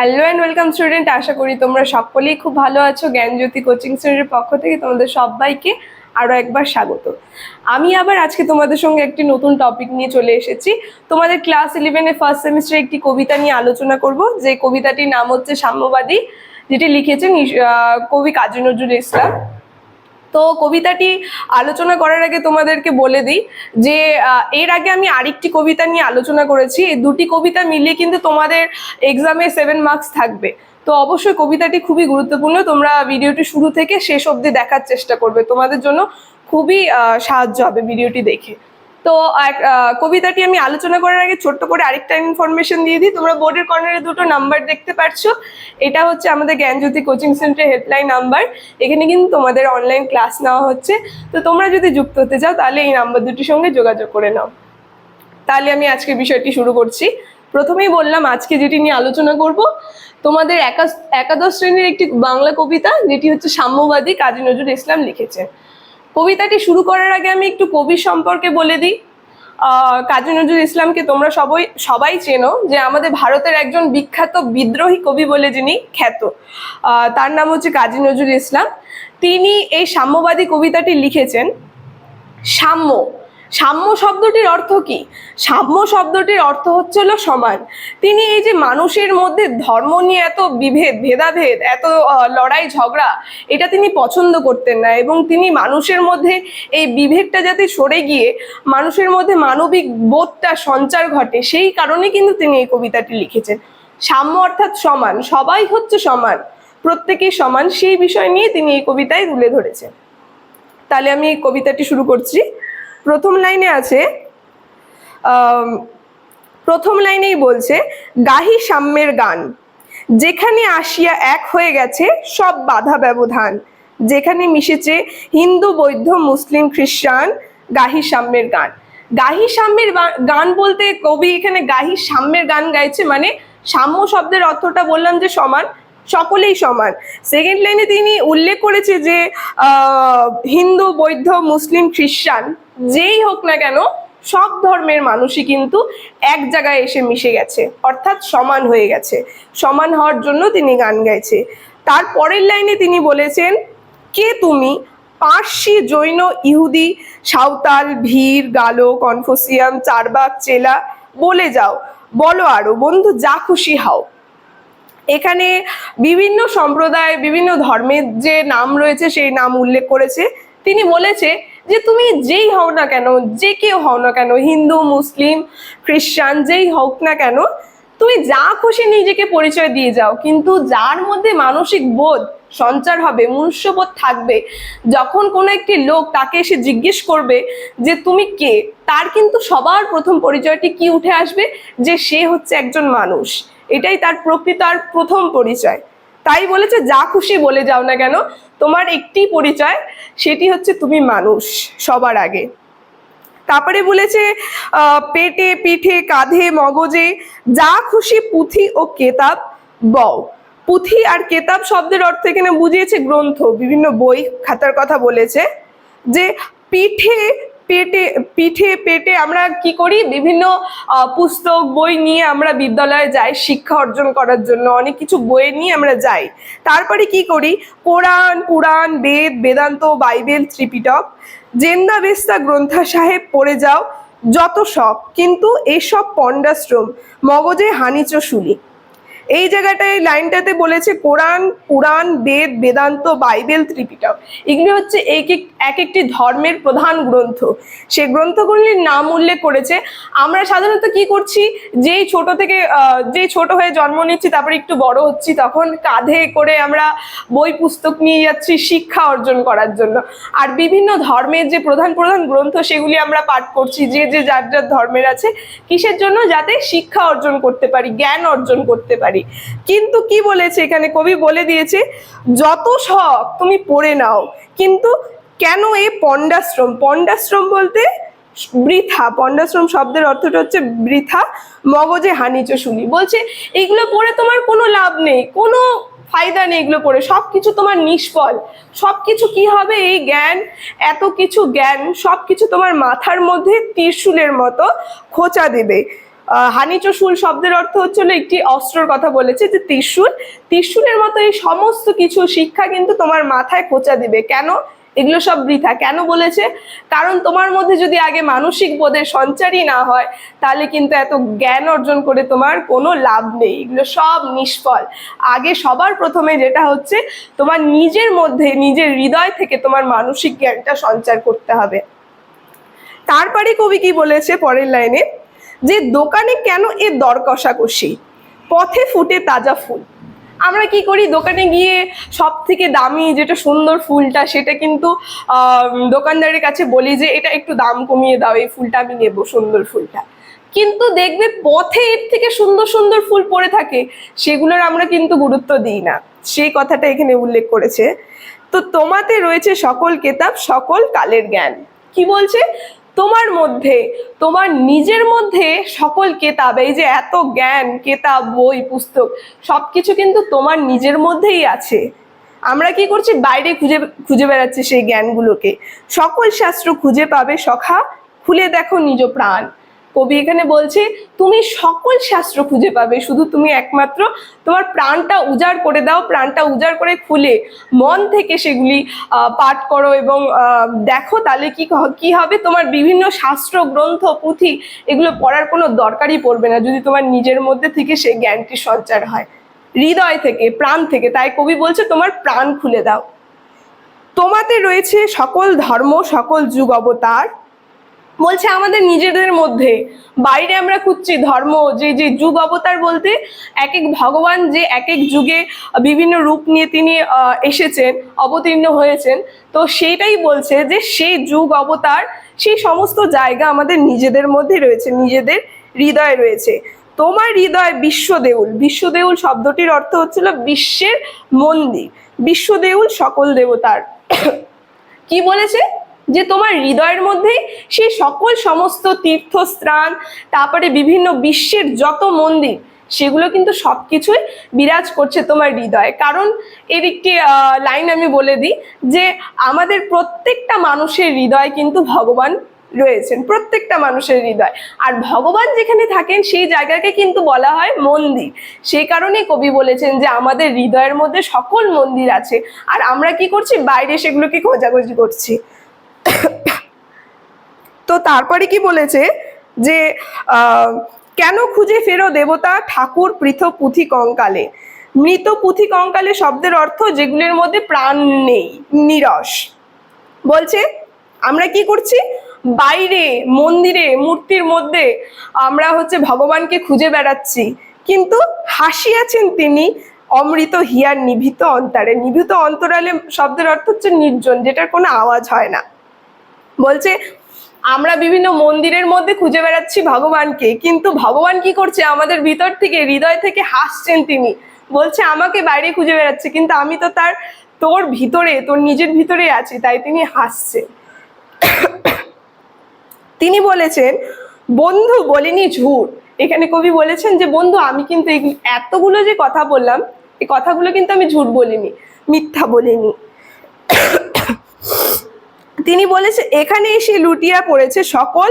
Hello and welcome student আশা করি তোমরা সকলেই খুব ভালো আছো। জ্ঞানজ্যোতি কোচিং সেন্টারের পক্ষ থেকে তোমাদের সবাইকে আরও একবার স্বাগত। আমি আবার আজকে তোমাদের সঙ্গে একটি নতুন টপিক নিয়ে চলে এসেছি। তোমাদের ক্লাস ইলেভেনে ফার্স্ট সেমিস্টারে একটি কবিতা নিয়ে আলোচনা করব। যে কবিতাটির নাম হচ্ছে সাম্যবাদী। যেটি লিখেছেন কবি কাজী নজরুল ইসলাম। তো কবিতাটি আলোচনা করার আগে তোমাদেরকে বলে দিই যে এর আগে আমি আরেকটি কবিতা নিয়ে আলোচনা করেছি। এই দুটি কবিতা মিলিয়ে কিন্তু তোমাদের এক্সামে সেভেন মার্কস থাকবে। তো অবশ্যই কবিতাটি খুবই গুরুত্বপূর্ণ। তোমরা ভিডিওটি শুরু থেকে শেষ অব্দি দেখার চেষ্টা করবে। তোমাদের জন্য খুবই সাহায্য হবে ভিডিওটি দেখে। তো কবিতাটি আমি আলোচনা করার আগে ছোট্ট করে আরেকটা ইনফরমেশন দিয়ে দিই। তোমরা বোর্ডের কর্নারে দুটো নাম্বার দেখতে পাচ্ছ এটা হচ্ছে আমাদের জ্ঞানজ্যোতি কোচিং সেন্টারের হেল্পলাইন নাম্বার এখানে কিন্তু তোমাদের অনলাইন ক্লাস নেওয়া হচ্ছে। তো তোমরা যদি যুক্ত হতে চাও, তাহলে এই নাম্বার দুটির সঙ্গে যোগাযোগ করে নাও। তাহলে আমি আজকে বিষয়টি শুরু করছি। প্রথমেই বললাম, আজকে যেটি নিয়ে আলোচনা করব, তোমাদের একা- একাদশ শ্রেণির একটি বাংলা কবিতা, যেটি হচ্ছে সাম্যবাদী কাজী নজরুল ইসলাম লিখেছেন। কবিতাটি শুরু করার আগে আমি একটু কবি সম্পর্কে বলে দিই। কাজী নজরুল ইসলামকে তোমরা সবাই সবাই চেনো যে আমাদের ভারতের একজন বিখ্যাত বিদ্রোহী কবি বলে যিনি খ্যাত। তার নাম হচ্ছে কাজী নজরুল ইসলাম। তিনি এই সাম্যবাদী কবিতাটি লিখেছেন, সাম্য। সাম্য শব্দটির অর্থ কি? সাম্য শব্দটির অর্থ হচ্ছে হলো সমান। তিনি এই যে মানুষের মধ্যে ধর্ম নিয়ে এত বিভেদ, ভেদাভেদ, এত লড়াই, ঝগড়া, এটা তিনি পছন্দ করতেন না এবং তিনি মানুষের মধ্যে এই বিভেদটা যাতে সরে গিয়ে মানুষের মধ্যে মানবিক বোধটা সঞ্চার ঘটে, সেই কারণে কিন্তু তিনি এই কবিতাটি লিখেছেন। সাম্য অর্থাৎ সমান, সবাই হচ্ছে সমান, প্রত্যেকেই সমান, সেই বিষয় নিয়ে তিনি এই কবিতায় তুলে ধরেছেন। তাহলে আমি এই কবিতাটি শুরু করছি। প্রথম লাইনে আছে প্রথম লাইনেই বলছে, গাহি সাম্যের গান। যেখানে আসিয়া এক হয়ে গেছে সব বাধা ব্যবধান। যেখানে মিশেছে হিন্দু, বৌদ্ধ, মুসলিম, খ্রিস্টান, গাহি সাম্যের গান। গাহি সাম্যের গান বলতে কবি এখানে গাহি সাম্যের গান গাইছে মানে সাম্য শব্দের অর্থটা বললাম যে সমান, সকলেই সমান। সেকেন্ড লাইনে তিনি উল্লেখ করেছে যে হিন্দু, বৌদ্ধ, মুসলিম, খ্রিস্টান। যেই হোক না কেন, সব ধর্মের মানুষই কিন্তু এক জায়গায় এসে মিশে গেছে, অর্থাৎ সমান হয়ে গেছে। সমান হওয়ার জন্য তিনি গান গাইছে। তার পরের লাইনে তিনি বলেছেন, কে তুমি? পার্সি, জৈন, ইহুদি, সাঁওতাল, ভীর, গালো, কনফুসিয়াম চারবাক চেলা, বলে যাও। বলো আরও, বন্ধু, যা খুশি হও। এখানে বিভিন্ন সম্প্রদায়, বিভিন্ন ধর্মের যে নাম রয়েছে, সেই নাম উল্লেখ করেছে। তিনি বলেছে যে তুমি যেই হও না কেন, যে কেউ হও না কেন, হিন্দু, মুসলিম, খ্রিস্টান, যেই হোক না কেন, তুমি যা খুশি নিজেকে পরিচয় দিয়ে যাও। কিন্তু যার মধ্যে মানসিক বোধ সঞ্চার হবে, মনুষ্যবোধ থাকবে, যখন কোনো একটি লোক তাকে এসে জিজ্ঞেস করবে যে তুমি কে, তার কিন্তু সবার প্রথম পরিচয়টি কি উঠে আসবে? যে সে হচ্ছে একজন মানুষ। এটাই তার প্রকৃত আর প্রথম পরিচয়। তাই বলেছে, যা খুশি বলে যাও না কেন। তোমার একটি পরিচয়, সেটি হচ্ছে তুমি মানুষ সবার আগে। তারপরে বলেছে পেটে, পিঠে, কাঁধে, মগজে, যা খুশি পুঁথি ও কেতাব বও। পুঁথি আর কেতাব শব্দের অর্থ এখানে বুঝিয়েছে গ্রন্থ, বিভিন্ন বই খাতার কথা বলেছে যে পিঠে পেটে, পিঠে, পেটে আমরা কি করি? বিভিন্ন পুস্তক, বই নিয়ে আমরা বিদ্যালয়ে যাই শিক্ষা অর্জন করার জন্য। অনেক কিছু বই নিয়ে আমরা যাই। তারপরে কি করি? Quran Puran Ved, Vedanta, Bible, Tripitaka, Zend Avesta Granth Sahib পড়ে যাও, যত সব। কিন্তু এসব পণ্ডাশ্রম, মগজে হানিচ শুলি এই জায়গাটায় লাইনটাতে বলেছে কোরআন, পুরাণ, বেদ, বেদান্ত, বাইবেল, ত্রিপিটক। এগুলি হচ্ছে এক এক এক একটি ধর্মের প্রধান গ্রন্থ। সে গ্রন্থগুলির নাম উল্লেখ করেছে। আমরা সাধারণত কি করছি? যেই ছোট থেকে যেই ছোট হয়ে জন্ম নিচ্ছি, তারপরে একটু বড় হচ্ছি, তখন কাঁধে করে আমরা বই, পুস্তক নিয়ে যাচ্ছি শিক্ষা অর্জন করার জন্য। আর বিভিন্ন ধর্মের যে প্রধান প্রধান গ্রন্থ, সেগুলি আমরা পাঠ করছি, যে যে যার যার ধর্মের আছে, কিসের জন্য? যাতে শিক্ষা অর্জন করতে পারি, জ্ঞান অর্জন করতে পারি। কিন্তু কি বলেছে? এখানে কবি বলে দিয়েছে, যত শখ তুমি পড়ে নাও, কিন্তু কেন এই পণ্ডাশ্রম? পণ্ডাশ্রম বলতে বৃথা। পণ্ডাশ্রম শব্দের অর্থটা হচ্ছে বৃথা, মগজে হানিচ শুনি। বলছে, এগুলো পড়ে তোমার কোনো লাভ নেই, কোনো ফায়দা নেই এগুলো পড়ে। সব কিছু তোমার নিষ্ফল। সব কিছু কি হবে এই জ্ঞান? এত কিছু জ্ঞান সব কিছু তোমার মাথার মধ্যে ত্রিশূলের মতো খোঁচা দেবে। আহ, হানিচশুল শব্দের অর্থ হচ্ছিল একটি অস্ত্রর কথা বলেছে যে ত্রিশূল। ত্রিশূলের মতো এই সমস্ত কিছু শিক্ষা কিন্তু তোমার মাথায় খোঁচা দিবে। কেন? এগুলো সব বৃথা। কেন বলেছে? কারণ তোমার মধ্যে যদি আগে মানসিক বোধের সঞ্চারই না হয় তাহলে কিন্তু এত জ্ঞান অর্জন করে তোমার কোনো লাভ নেই। এগুলো সব নিষ্ফল। আগে সবার প্রথমে যেটা হচ্ছে তোমার নিজের মধ্যে নিজের হৃদয় থেকে তোমার মানসিক জ্ঞানটা সঞ্চার করতে হবে। তারপরে কবি কি বলেছে পরের লাইনে? যে দোকানে কেন এ দর কষাকষি? পথে ফুটে তাজা ফুল। আমরা কি করি? দোকানে গিয়ে সব থেকে দামি যেটা সুন্দর ফুলটা সেটা কিন্তু দোকানদারের কাছে বলি যে এটা একটু দাম কমিয়ে দাও, এই ফুলটা আমি নেব, সুন্দর ফুলটা। কিন্তু দেখবে পথে এর থেকে সুন্দর সুন্দর ফুল পড়ে থাকে, সেগুলোর আমরা কিন্তু গুরুত্ব দিই না। সেই কথাটা এখানে উল্লেখ করেছে। তো তোমাতে রয়েছে সকল কেতাব, সকল কালের জ্ঞান। কি বলছে? তোমার মধ্যে, তোমার নিজের মধ্যে সকল কেতাব, এই যে এত জ্ঞান, কেতাব, বই, পুস্তক, সবকিছু কিন্তু তোমার নিজের মধ্যেই আছে। আমরা কি করছি? বাইরে খুঁজে খুঁজে বেড়াচ্ছি সেই জ্ঞানগুলোকে। সকল শাস্ত্র খুঁজে পাবে সখা, খুলে দেখো নিজ প্রাণ। কবি এখানে বলছে, তুমি সকল শাস্ত্র খুঁজে পাবে। শুধু তুমি একমাত্র তোমার প্রাণটা উজাড় করে দাও, প্রাণটা উজাড় করে খুলে মন থেকে সেগুলি পাঠ করো এবং দেখো তাহলে কি কি হবে? তোমার বিভিন্ন শাস্ত্র, গ্রন্থ, পুঁথি এগুলো পড়ার কোনো দরকারই পড়বে না যদি তোমার নিজের মধ্যে থেকে সেই জ্ঞানটি সঞ্চার হয়। হৃদয় থেকে, প্রাণ থেকে, তাই কবি বলছে, তোমার প্রাণ খুলে দাও। তোমাতে রয়েছে সকল ধর্ম, সকল যুগ অবতার। বলছে আমাদের নিজেদের মধ্যে। বাইরে আমরা খুঁজছি ধর্ম, যে যে যুগ অবতার বলতে এক এক ভগবান যে এক এক যুগে বিভিন্ন রূপ নিয়ে তিনি এসেছেন, অবতীর্ণ হয়েছেন। তো সেইটাই বলছে যে সেই যুগ অবতার, সেই সমস্ত জায়গা আমাদের নিজেদের মধ্যে রয়েছে, নিজেদের হৃদয়ে রয়েছে। তোমার হৃদয় বিশ্বদেউল। বিশ্বদেউল শব্দটির অর্থ হচ্ছিল বিশ্বের মন্দির। বিশ্বদেউল সকল দেবতার। কি বলেছে? যে তোমার হৃদয়ের মধ্যে সেই সকল সমস্ত তীর্থস্থান, তারপরে বিভিন্ন বিশ্বের যত মন্দির, সেগুলো কিন্তু সব কিছুই বিরাজ করছে তোমার হৃদয়ে। কারণ এর একটি লাইন আমি বলে দিই যে আমাদের প্রত্যেকটা মানুষের হৃদয় কিন্তু ভগবান রয়েছেন, প্রত্যেকটা মানুষের হৃদয়। আর ভগবান যেখানে থাকেন, সেই জায়গাকে কিন্তু বলা হয় মন্দির। সেই কারণে কবি বলেছেন যে আমাদের হৃদয়ের মধ্যে সকল মন্দির আছে, আর আমরা কি করছি? বাইরে সেগুলোকে খোঁজাখুঁজি করছি। তো তারপরে কি বলেছে? যে কেন খুঁজে ফেরো দেবতা ঠাকুর পৃথক পুঁথি কঙ্কালে? মৃত পুঁথি কঙ্কালে শব্দের অর্থ যেগুলির মধ্যে প্রাণ নেই, নিরস। বলছে, আমরা কি করছি? বাইরে, মন্দিরে, মূর্তির মধ্যে আমরা হচ্ছে ভগবানকে খুঁজে বেড়াচ্ছি। কিন্তু হাসিয়াছেন তিনি অমৃত হিয়ার নিভৃত অন্তরে। নিভৃত অন্তরালে শব্দের অর্থ হচ্ছে নির্জন, যেটার কোনো আওয়াজ হয় না। বলছে, আমরা বিভিন্ন মন্দিরের মধ্যে খুঁজে বেড়াচ্ছি ভগবানকে, কিন্তু ভগবান কি করছে? আমাদের ভিতর থেকে, হৃদয় থেকে হাসছেন তিনি। বলছে, আমাকে বাইরে খুঁজে বেড়াচ্ছে, কিন্তু আমি তো তার, তোর ভিতরে, তোর নিজের ভিতরে আছি, তাই তিনি হাসছেন তিনি বলেছেন, বন্ধু, বলিনি ঝুট এখানে কবি বলেছেন যে, বন্ধু, আমি কিন্তু এতগুলো যে কথা বললাম, এই কথাগুলো কিন্তু আমি ঝুট বলিনি, মিথ্যা বলিনি। তিনি বলেছে এখানে এসে লুটিয়া পড়েছে সকল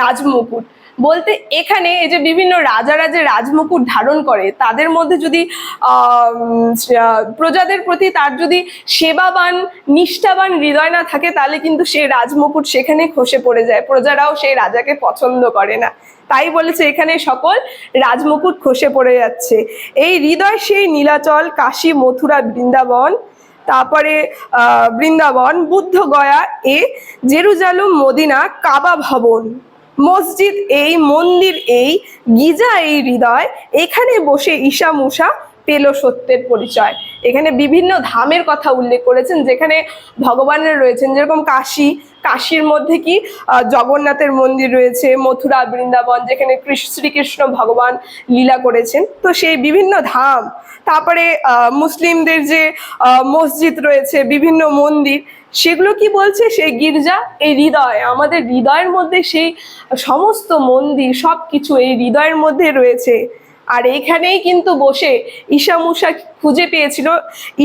রাজমুকুট। বলতে এখানে এই যে বিভিন্ন রাজারা যে রাজমুকুট ধারণ করে, তাদের মধ্যে যদি প্রজাদের প্রতি তার যদি সেবাবান, নিষ্ঠাবান হৃদয় না থাকে, তাহলে কিন্তু সেই রাজমুকুট সেখানে খসে পড়ে যায়। প্রজারাও সেই রাজাকে পছন্দ করে না। তাই বলেছে, এখানে সকল রাজমুকুট খসে পড়ে যাচ্ছে। এই হৃদয় সেই নীলাচল, কাশী, মথুরা, বৃন্দাবন তারপরে বৃন্দাবন, বুদ্ধ গয়া এ, জেরুজালুম, মদিনা, কাবা ভবন। মসজিদ এই, মন্দির এই, গিজা এই হৃদয়, এখানে বসে ঈশা মুসা পেল সত্যের পরিচয়। এখানে বিভিন্ন ধামের কথা উল্লেখ করেছেন, যেখানে ভগবানের রয়েছেন, যেরকম কাশী, কাশীর মধ্যে কি জগন্নাথের মন্দির রয়েছে, মথুরা, বৃন্দাবন, যেখানে কৃষ্ণ শ্রীকৃষ্ণ ভগবান লীলা করেছেন। তো সেই বিভিন্ন ধাম, তারপরে মুসলিমদের যে মসজিদ রয়েছে, বিভিন্ন মন্দির, সেগুলো কি বলছে? সেই গির্জা, এই হৃদয়, আমাদের হৃদয়ের মধ্যে সেই সমস্ত মন্দির সব কিছু এই হৃদয়ের মধ্যে রয়েছে। আর এইখানেই কিন্তু বসে ঈশা মুসা খুঁজে পেয়েছিল।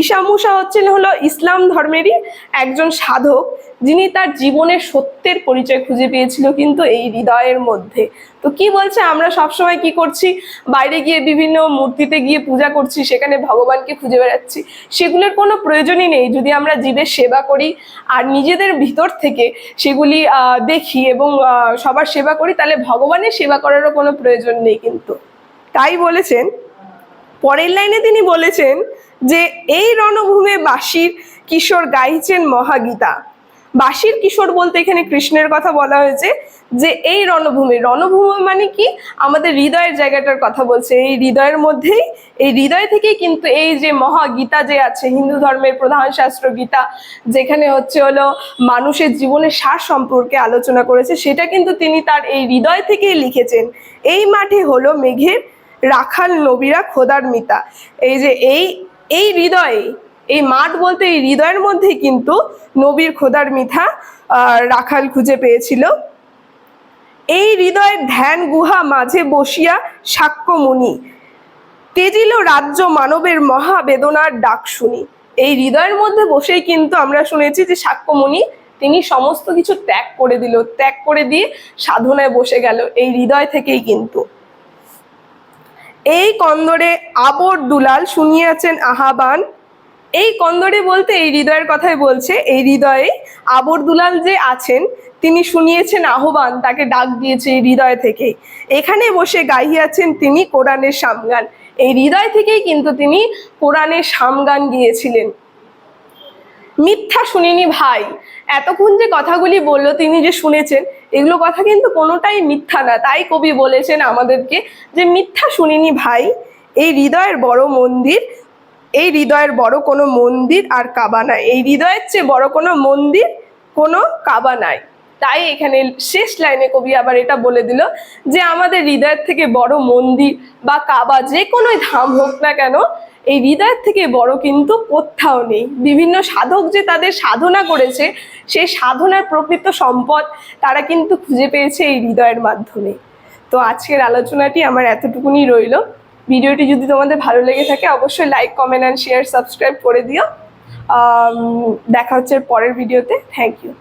ঈশা মুসা হচ্ছেন হলো ইসলাম ধর্মেরই একজন সাধক, যিনি তার জীবনের সত্যের পরিচয় খুঁজে পেয়েছিল কিন্তু এই হৃদয়ের মধ্যে। তো কি বলছে? আমরা সবসময় কি করছি? বাইরে গিয়ে বিভিন্ন মূর্তিতে গিয়ে পূজা করছি, সেখানে ভগবানকে খুঁজে বেড়াচ্ছি। সেগুলোর কোনো প্রয়োজনই নেই। যদি আমরা জীবের সেবা করি আর নিজেদের ভিতর থেকে সেগুলি দেখি এবং সবার সেবা করি, তাহলে ভগবানের সেবা করারও কোনো প্রয়োজন নেই কিন্তু। তাই বলেছেন। পরের লাইনে তিনি বলেছেন যে, এই রণভূমে বাসির কিশোর গাইছেন মহাগীতা। বাসির কিশোর বলতে এখানে কৃষ্ণের কথা বলা হয়েছে যে, এই রণভূমি রণভূমি মানে কি? আমাদের হৃদয়ের জায়গাটার কথা বলছে। এই হৃদয়ের মধ্যেই, এই হৃদয় থেকেই কিন্তু এই যে মহাগীতা যে আছে, হিন্দু ধর্মের প্রধান শাস্ত্র গীতা, যেখানে হচ্ছে হলো মানুষের জীবনের সার সম্পর্কে আলোচনা করেছে, সেটা কিন্তু তিনি তার এই হৃদয় থেকেই লিখেছেন। এই মাঠে হলো মেঘের রাখাল নবীরা খোদার মিতা। এই যে এই এই হৃদয়ে, এই মাঠ বলতে এই হৃদয়ের মধ্যে কিন্তু নবীর খোদার মিথা রাখাল খুঁজে পেয়েছিল। এই হৃদয়ের ধ্যান গুহা মাঝে বসিয়া সাক্ষ্যমুনি তেজিল রাজ্য মানবের মহাবেদনার ডাক শুনি। এই হৃদয়ের মধ্যে বসেই কিন্তু আমরা শুনেছি যে সাক্ষ্যমুনি তিনি সমস্ত কিছু ত্যাগ করে দিল। ত্যাগ করে দিয়ে সাধনায় বসে গেল। এই হৃদয় থেকেই কিন্তু। এই কন্দরে আবর দুলাল শুনিয়াছেন আহাবান। এই কন্দরে বলতে এই হৃদয়ের কথাই বলছে, এই হৃদয়ে আবর দুলাল যে আছেন, তিনি শুনিয়েছেন আহ্বান, তাকে ডাক দিয়েছে এই হৃদয় থেকে। এখানে বসে গাইয়াছেন তিনি কোরআনের সামগান। এই হৃদয় থেকেই কিন্তু তিনি কোরআনের সামগান গিয়েছিলেন। মিথ্যা শুনিনি ভাই। এতক্ষণ যে কথাগুলি বলল, তিনি যে শুনেছেন, এগুলো কথা কিন্তু কোনোটাই মিথ্যা না। তাই কবি বলেছেন আমাদেরকে যে, মিথ্যা শুনিনি ভাই, এই হৃদয়ের বড় মন্দির, এই হৃদয়ের বড় কোনো মন্দির আর কাবা নাই। এই হৃদয়ের চেয়ে বড় কোনো মন্দির, কোনো কাবা নাই। তাই এখানে শেষ লাইনে কবি আবার এটা বলে দিল যে, আমাদের হৃদয়ের থেকে বড় মন্দির বা কাবা যে কোনো ধাম হোক না কেন এই হৃদয়ের থেকে বড় কিন্তু কোথাও নেই। বিভিন্ন সাধক যে তাদের সাধনা করেছে সেই সাধনার প্রকৃত সম্পদ তারা কিন্তু খুঁজে পেয়েছে এই হৃদয়ের মাধ্যমে। তো আজকের আলোচনাটি আমার এতটুকুনি রইল। ভিডিওটি যদি তোমাদের ভালো লেগে থাকে, অবশ্যই like comment and share subscribe করে দিও। দেখা হচ্ছে পরের ভিডিওতে। Thank you